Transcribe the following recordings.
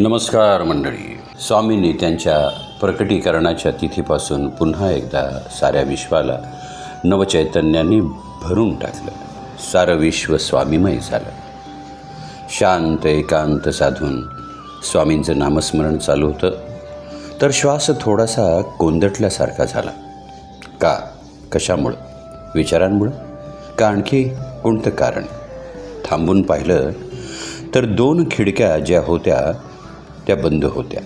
नमस्कार मंडळी. स्वामींनी त्यांच्या प्रकटीकरणाच्या तिथीपासून पुन्हा एकदा साऱ्या विश्वाला नवचैतन्याने भरून टाकलं. सारं विश्व स्वामीमय झालं. शांत एकांत साधून स्वामींचं नामस्मरण चालू होतं. तर श्वास थोडासा कोंदटल्यासारखा झाला. का? कशामुळं? विचारांमुळं? का आणखी कोणतं कारण? थांबून पाहिलं तर दोन खिडक्या ज्या होत्या त्या बंद होत्या.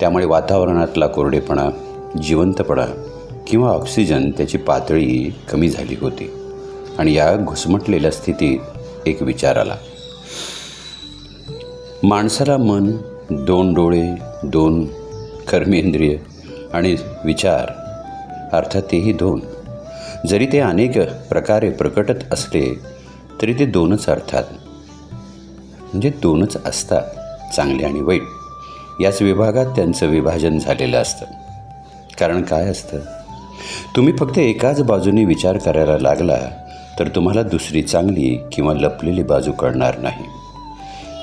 त्यामुळे वातावरणातला कोरडेपणा जिवंतपणा किंवा ऑक्सिजन त्याची पातळी कमी झाली होती. आणि या घुसमटलेल्या स्थितीत एक विचार आला. माणसाला मन दोन डोळे दोन कर्मेंद्रिय आणि विचार अर्थात तेही दोन. जरी ते अनेक प्रकारे प्रकटत असले तरी ते दोनच अर्थात. म्हणजे दोनच असतात. चांगले आणि वाईट. याच विभागात त्यांचं विभाजन झालेलं असतं. कारण काय असतं? तुम्ही फक्त एकाच बाजूने विचार करायला लागला तर तुम्हाला दुसरी चांगली किंवा लपलेली बाजू कळणार नाही.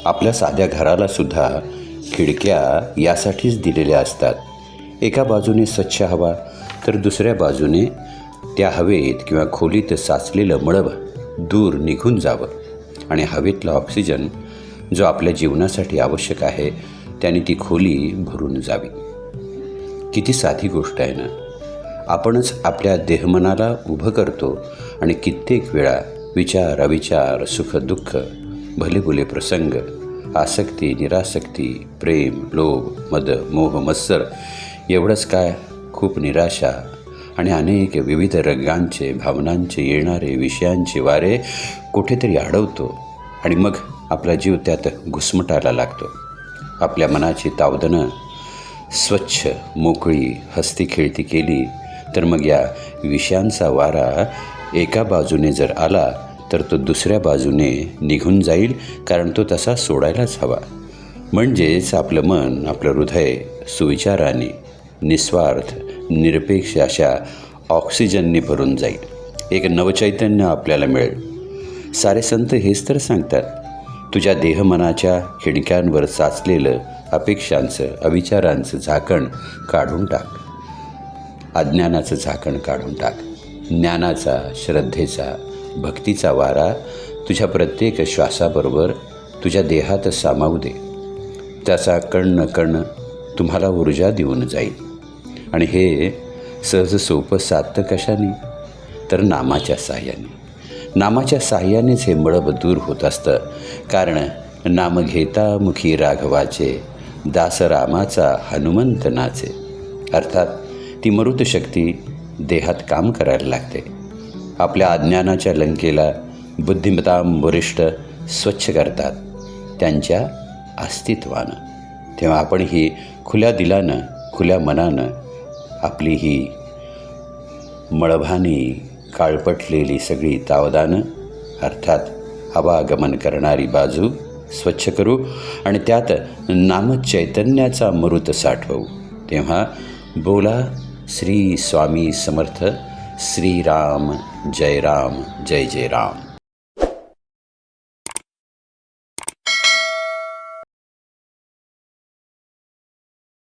आपल्या साध्या घरालासुद्धा खिडक्या यासाठीच दिलेल्या असतात. एका बाजूने स्वच्छ हवा तर दुसऱ्या बाजूने त्या हवेत किंवा खोलीत साचलेलं मळब दूर निघून जावं आणि हवेतला ऑक्सिजन जो आपल्या जीवनासाठी आवश्यक आहे त्याने ती खोली भरून जावी. किती साधी गोष्ट आहे ना. आपणच आपल्या देहमनाला उभं करतो आणि कित्येक वेळा विचार अविचार सुख दुःख भलेबुले प्रसंग आसक्ती निरासक्ती प्रेम लोभ मद मोह मत्सर एवढंच काय खूप निराशा आणि अनेक विविध रंगांचे भावनांचे येणारे विषयांचे वारे कुठेतरी अडवतो आणि मग आपला जीव त्यात घुसमटायला लागतो. आपल्या मनाची तावदनं स्वच्छ मोकळी हस्ती खेळती केली तर मग या विषयांचा वारा एका बाजूने जर आला तर तो दुसऱ्या बाजूने निघून जाईल कारण तो तसा सोडायलाच हवा. म्हणजेच आपलं मन आपलं हृदय सुविचाराने निस्वार्थ निरपेक्ष अशा ऑक्सिजनने भरून जाईल. एक नवचैतन्य आपल्याला मिळेल. सारे संत हेच तर सांगतात तुझ्या देहमनाच्या खिडक्यांवर साचलेलं अपेक्षांचं अविचारांचं झाकण काढून टाक. अज्ञानाचं झाकण काढून टाक. ज्ञानाचा श्रद्धेचा भक्तीचा वारा तुझ्या प्रत्येक श्वासाबरोबर तुझ्या देहात सामावू दे. त्याचा कण न कण तुम्हाला ऊर्जा देऊन जाईल. आणि हे सहज सोपं साधतं कशाने? तर नामाच्या साह्याने. नामाच्या साह्यानेच हे मळब दूर होत असतं. कारण नाम घेता मुखी राघवाचे दासरामाचा हनुमंत नाचे अर्थात ती मृत शक्ती देहात काम करायला लागते. आपल्या अज्ञानाच्या लंकेला बुद्धिमत्ता वरिष्ठ स्वच्छ करतात त्यांच्या अस्तित्वानं. तेव्हा आपण ही खुल्या दिलानं खुल्या मनानं आपली ही मळभानी काळपटलेली सगळी तावदानं अर्थात हवागमन करणारी बाजू स्वच्छ करू आणि त्यात नामचैतन्याचा मृत साठवू. तेव्हा बोला श्री स्वामी समर्थ श्रीराम जय राम जय जय राम.